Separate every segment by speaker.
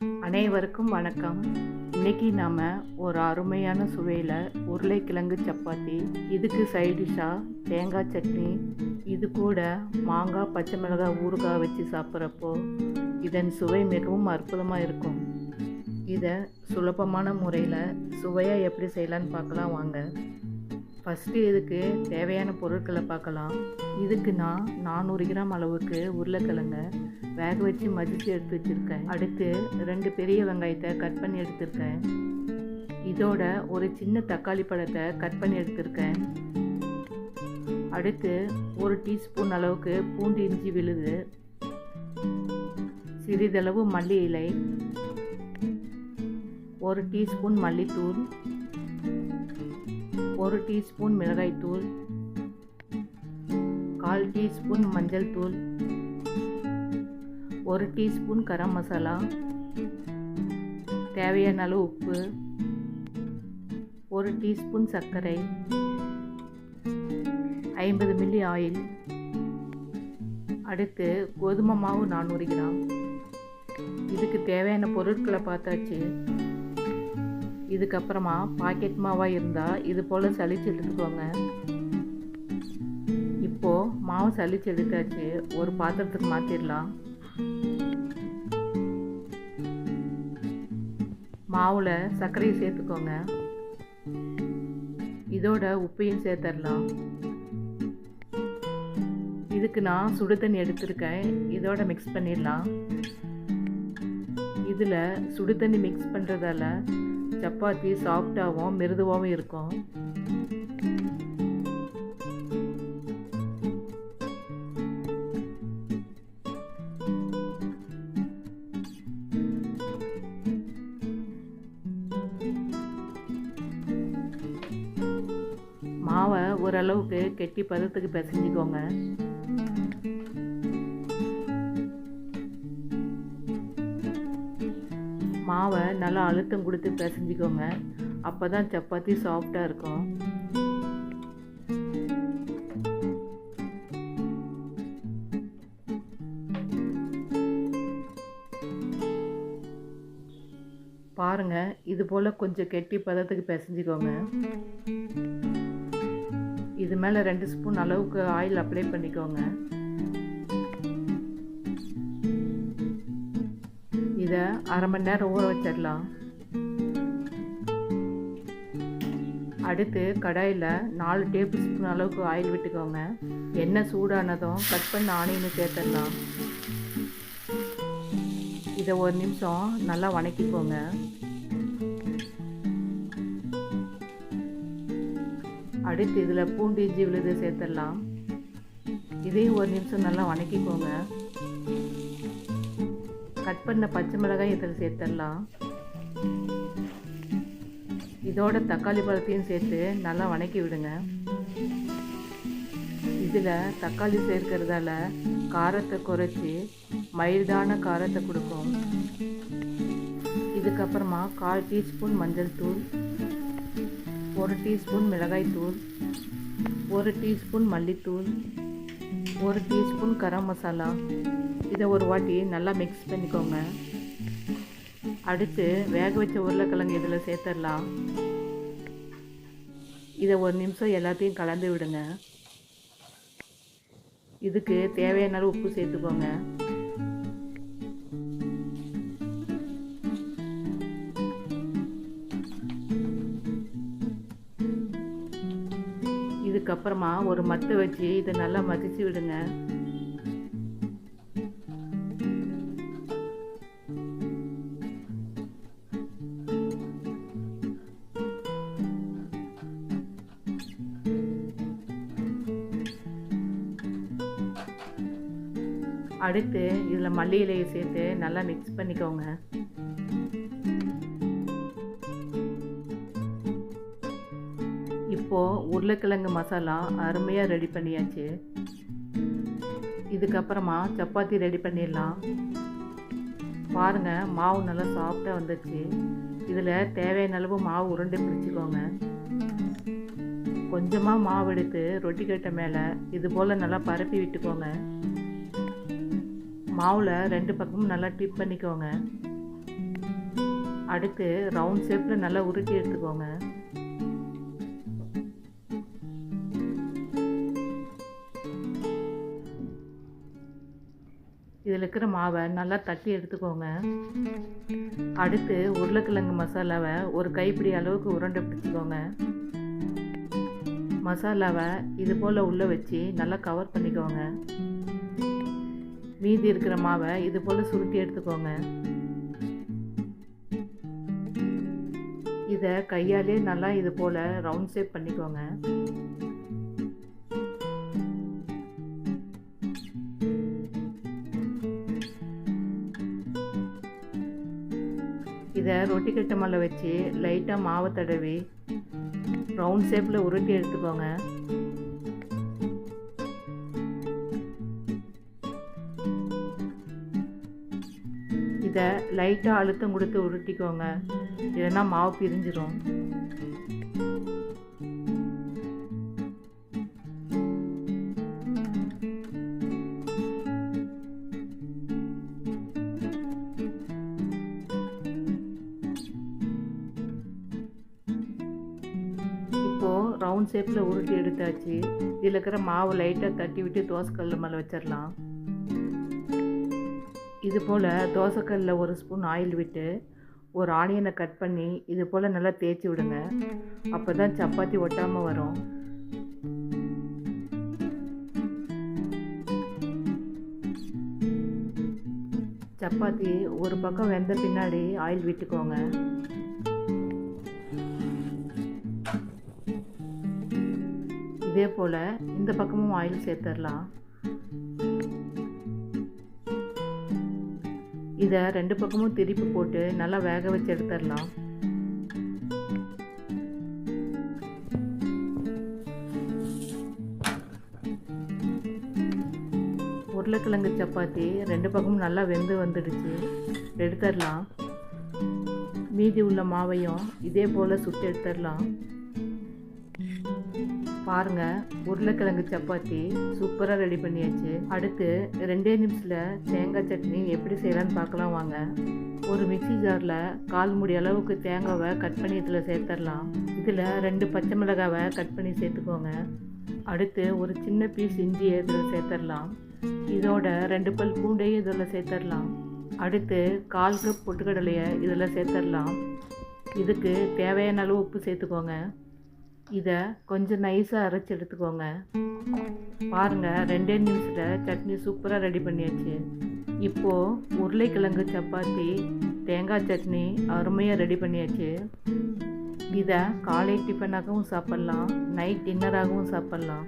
Speaker 1: அனைவருக்கும் வணக்கம். இன்னைக்கு நாம் ஒரு அருமையான சுவையில் உருளைக்கிழங்கு சப்பாத்தி இதுக்கு சைடிஷாக தேங்காய் சட்னி இது கூட மாங்காய் பச்சை மிளகாய் ஊறுகாய் வச்சு சாப்பிட்றப்போ இதன் சுவை மிகவும் அற்புதமாக இருக்கும். இதை சுலபமான முறையில் சுவையாக எப்படி செய்யலான்னு பார்க்கலாம் வாங்க. ஃபஸ்ட்டு இதுக்கு தேவையான பொருட்களை பார்க்கலாம். இதுக்கு நான் நானூறு கிராம் அளவுக்கு உருளைக்கிழங்க வேக வச்சு மதித்து எடுத்து வச்சுருக்கேன். அடுத்து ரெண்டு பெரிய வெங்காயத்தை கட் பண்ணி எடுத்திருக்கேன். இதோட ஒரு சின்ன தக்காளி பழத்தை கட் பண்ணி எடுத்திருக்கேன். அடுத்து ஒரு டீஸ்பூன் அளவுக்கு பூண்டு இஞ்சி விழுது. சிறிதளவு மல்லி இலை. ஒரு டீஸ்பூன் மல்லித்தூள். ஒரு டீஸ்பூன் மிளகாய்த்தூள் கால் டீஸ்பூன் மஞ்சள் தூள் ஒரு டீஸ்பூன் கரம் மசாலா தேவையான அளவு உப்பு ஒரு டீஸ்பூன் சர்க்கரை ஐம்பது மில்லி ஆயில் அடுத்து கோதுமை மாவு நானூறு கிராம். இதுக்கு தேவையான பொருட்களை பார்த்தாச்சு. இதுக்கப்புறமா பாக்கெட் மாவாக இருந்தால் இது போல் சளிச்சு எடுத்துக்கோங்க. இப்போது மாவு சளிச்சு எடுத்தாச்சு ஒரு பாத்திரத்துக்கு மாற்றிடலாம் மாவில் சர்க்கரையை சேர்த்துக்கோங்க. இதோட உப்பையும் சேர்த்துடலாம் இதுக்கு நான் சுடு தண்ணி எடுத்திருக்கேன். இதோட மிக்ஸ் பண்ணிடலாம் இதில் சுடு தண்ணி மிக்ஸ் பண்ணுறதால சப்பாத்தி சாஃப்டாகவும் மிருதுவாகவும் இருக்கும். மாவை ஓரளவுக்கு கெட்டி பதத்துக்கு பிசைஞ்சிக்கோங்க. மாவை நல்லா அழுத்தம் கொடுத்து பிசைஞ்சிக்கோங்க. அப்போ தான் சப்பாத்தி சாஃப்டாக இருக்கும். பாருங்க இது போல் கொஞ்சம் கெட்டி பதத்துக்கு பிசைஞ்சிக்கோங்க. இது மேலே ரெண்டு ஸ்பூன் அளவுக்கு ஆயில் அப்ளை பண்ணிக்கோங்க. இதை அரை மணி நேரம் ஊற வச்சிடலாம். அடுத்து கடாயில் நாலு டேபிள் ஸ்பூன் அளவுக்கு ஆயில் விட்டுக்கோங்க. எண்ணெய் சூடானதும் கட் பண்ண ஆனியனை சேர்த்துடலாம். இதை ஒரு நிமிஷம் நல்லா வணக்கிக்கோங்க. அடுத்து இதில் பூண்டு இஞ்சி விழுது சேர்த்துடலாம். இதையும் ஒரு நிமிஷம் நல்லா வணக்கிக்கோங்க. கட் பண்ண பச்சை மிளகாய் இதில் சேர்த்துடலாம். இதோட தக்காளி பழத்தையும் சேர்த்து நல்லா வணக்கி விடுங்க. இதில் தக்காளி சேர்க்கிறதால காரத்தை குறைச்சி மைல்டான காரத்தை கொடுக்கும். இதுக்கப்புறமா கால் டீஸ்பூன் மஞ்சள் தூள் ஒரு டீஸ்பூன் மிளகாய் தூள் ஒரு டீஸ்பூன் மல்லித்தூள் ஒரு டீஸ்பூன் கரம் மசாலா இதை ஒரு வாட்டி நல்லா மிக்ஸ் பண்ணிக்கோங்க. அடுத்து வேக வச்ச உருளைக்கிழங்கு இதில் சேர்த்துடலாம். இதை ஒரு நிமிஷம் எல்லாத்தையும் கலந்து விடுங்க. இதுக்கு தேவையான அளவு உப்பு சேர்த்துக்கோங்க. இதுக்கப்புறமா ஒரு மத்து வச்சு இதை நல்லா மதிச்சு விடுங்க. அடுத்து இதில் மல்லி இலையை சேர்த்து நல்லா மிக்ஸ் பண்ணிக்கோங்க. இப்போது உருளைக்கிழங்கு மசாலா அருமையாக ரெடி பண்ணியாச்சு. இதுக்கப்புறமா சப்பாத்தி ரெடி பண்ணிடலாம். பாருங்கள் மாவு நல்லா சாஃப்டாக வந்துச்சு. இதில் தேவையான அளவு மாவு உருண்டை பிடிச்சிக்கோங்க கொஞ்சமாக மாவு எடுத்து ரொட்டி கட்டை மேலே இது போல் நல்லா பரப்பி விட்டுக்கோங்க. மாவில் ரெண்டு பக்கமும் நல்லா டிப் பண்ணிக்கோங்க. அடுத்து ரவுண்ட் ஷேப்பில் நல்லா உருட்டி எடுத்துக்கோங்க. இதில் இருக்கிற மாவை நல்லா தட்டி எடுத்துக்கோங்க. அடுத்து உருளைக்கிழங்கு மசாலாவை ஒரு கைப்பிடி அளவுக்கு உருண்டை பிடிச்சிக்கோங்க. மசாலாவை இது போல் உள்ளே வச்சு நல்லா கவர் பண்ணிக்கோங்க. மீதி இருக்கிற மாவை இது போல் சுருட்டி எடுத்துக்கோங்க. இதை கையாலே நல்லா இது போல் ரவுண்ட் ஷேப் பண்ணிக்கோங்க. இதை ரொட்டி கட்ட மேலே வச்சு லைட்டாக மாவை தடவி ரவுண்ட் ஷேப்பில் உருட்டி எடுத்துக்கோங்க. இதை லைட்டாக அழுத்தம் கொடுத்து உருட்டிக்கோங்க. இல்லைன்னா மாவு பிரிஞ்சிடும் இப்போது ரவுண்ட் ஷேப்பில் உருட்டி எடுத்தாச்சு. இதில் இருக்கிற மாவு லைட்டாக தட்டி விட்டு தோசைக்கல் மேலே வச்சிடலாம் இது போல் தோசைக்கல்லில் ஒரு ஸ்பூன் ஆயில் விட்டு ஒரு ஆனியனை கட் பண்ணி இது போல் நல்லா தேய்ச்சி விடுங்க. அப்போ தான் சப்பாத்தி ஒட்டாமல் வரும். சப்பாத்தி ஒரு பக்கம் வெந்த பின்னாடி ஆயில் விட்டுக்கோங்க. இதே போல் இந்த பக்கமும் ஆயில் சேர்த்துடலாம். இதை ரெண்டு பக்கமும் திருப்பி போட்டு நல்லா வேக வச்சு எடுத்துடலாம். உருளைக்கிழங்கு சப்பாத்தி ரெண்டு பக்கமும் நல்லா வெந்து வந்துடுச்சு. எடுத்துடலாம். மீதி உள்ள மாவையும் இதே போல் சுட்டு எடுத்துடலாம். பாருங்க உருளைக்கிழங்கு சப்பாத்தி சூப்பராக ரெடி பண்ணியாச்சு. அடுத்து ரெண்டே நிமிஷத்தில் தேங்காய் சட்னி எப்படி செய்யலான்னு பார்க்கலாம் வாங்க. ஒரு மிக்சி ஜாரில் கால் முடி அளவுக்கு தேங்காவை கட் பண்ணி இதில் சேர்த்துடலாம் இதில் ரெண்டு பச்சை மிளகாவை கட் பண்ணி சேர்த்துக்கோங்க. அடுத்து ஒரு சின்ன பீஸ் இஞ்சியை இதில் சேர்த்துடலாம் இதோட ரெண்டு பல் பூண்டையும் இதில் சேர்த்துடலாம் அடுத்து கால் கப் பொட்டுக்கடலையை இதில் சேர்த்துடலாம் இதுக்கு தேவையான அளவு உப்பு சேர்த்துக்கோங்க. இதை கொஞ்சம் நைஸாக அரைச்சி எடுத்துக்கோங்க. பாருங்கள் ரெண்டே நிமிஷத்தில் சட்னி சூப்பராக ரெடி பண்ணியாச்சு. இப்போது உருளைக்கிழங்கு சப்பாத்தி தேங்காய் சட்னி அருமையாக ரெடி பண்ணியாச்சு. இதை காலை டிஃபனாகவும் சாப்பிட்லாம் நைட் டின்னராகவும் சாப்பிட்லாம்.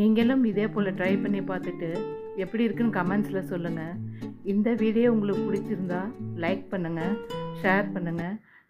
Speaker 1: நீங்களும் இதே போல் ட்ரை பண்ணி பார்த்துட்டு எப்படி இருக்குன்னு கமெண்ட்ஸில் சொல்லுங்கள் இந்த வீடியோ உங்களுக்கு பிடிச்சிருந்தா லைக் பண்ணுங்கள் ஷேர் பண்ணுங்கள்